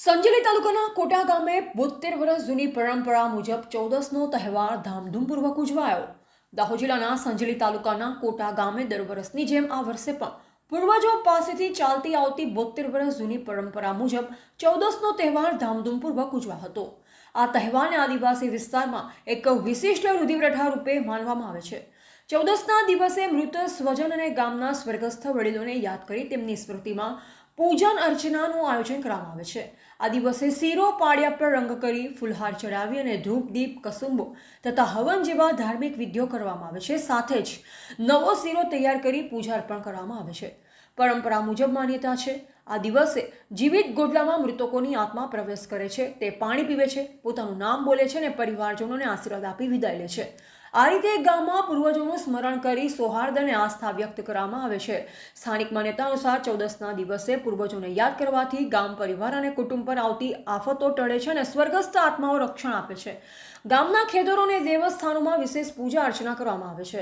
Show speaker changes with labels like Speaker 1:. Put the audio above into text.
Speaker 1: સંજેલી તાલુકાના કોટા ગામે બોતેર વર્ષ જૂની પરંપરા મુજબ ચૌદસનો તહેવાર ધામધૂમપૂર્વક ઉજવાયો. દાહોદ જિલ્લાના સંજેલી તાલુકાના કોટા ગામે દર વર્ષની જેમ આ વર્ષે પણ પૂર્વજો પાસેથી ચાલતી આવતી બોતેર વર્ષ જૂની પરંપરા મુજબ ચૌદસનો તહેવાર ધામધૂમપૂર્વક ઉજવા હતો. આ તહેવારને આદિવાસી વિસ્તારમાં એક વિશિષ્ટ રુધિરઠા રૂપે માનવામાં આવે છે. ચૌદસના દિવસે મૃત સ્વજન અને ગામના સ્વર્ગસ્થ વડીલોને યાદ કરી તેમની સ્મૃતિમાં પૂજન અર્ચનાનું આયોજન કરવામાં આવે છે. આ દિવસે શીરો પાળિયા પર રંગ કરી ફુલહાર ચડાવી અને ધૂપ, દીપ, કસુંબો તથા હવન જેવા ધાર્મિક વિધિઓ કરવામાં આવે છે. સાથે જ નવો શીરો તૈયાર કરી પૂજા અર્પણ કરવામાં આવે છે. પરંપરા મુજબ માન્યતા છે. આ દિવસે જીવિત ગોટલામાં મૃતકોની આત્મા પ્રવેશ કરે છે. તે પાણી પીવે છે, પોતાનું નામ બોલે છે અને પરિવારજનોને આશીર્વાદ આપી વિદાય લે છે. આ રીતે ગામમાં પૂર્વજોનું સ્મરણ કરી સૌહાર્દ અને આસ્થા વ્યક્ત કરવામાં આવે છે. સ્થાનિક માન્યતા અનુસાર ચૌદસના દિવસે પૂર્વજોને યાદ કરવાથી ગામ પરિવાર અને કુટુંબ પર આવતી આફતો ટળે છે અને સ્વર્ગસ્થ આત્માઓ રક્ષણ આપે છે. ગામના ખેતરોને દેવસ્થાનોમાં વિશેષ પૂજા અર્ચના કરવામાં આવે છે.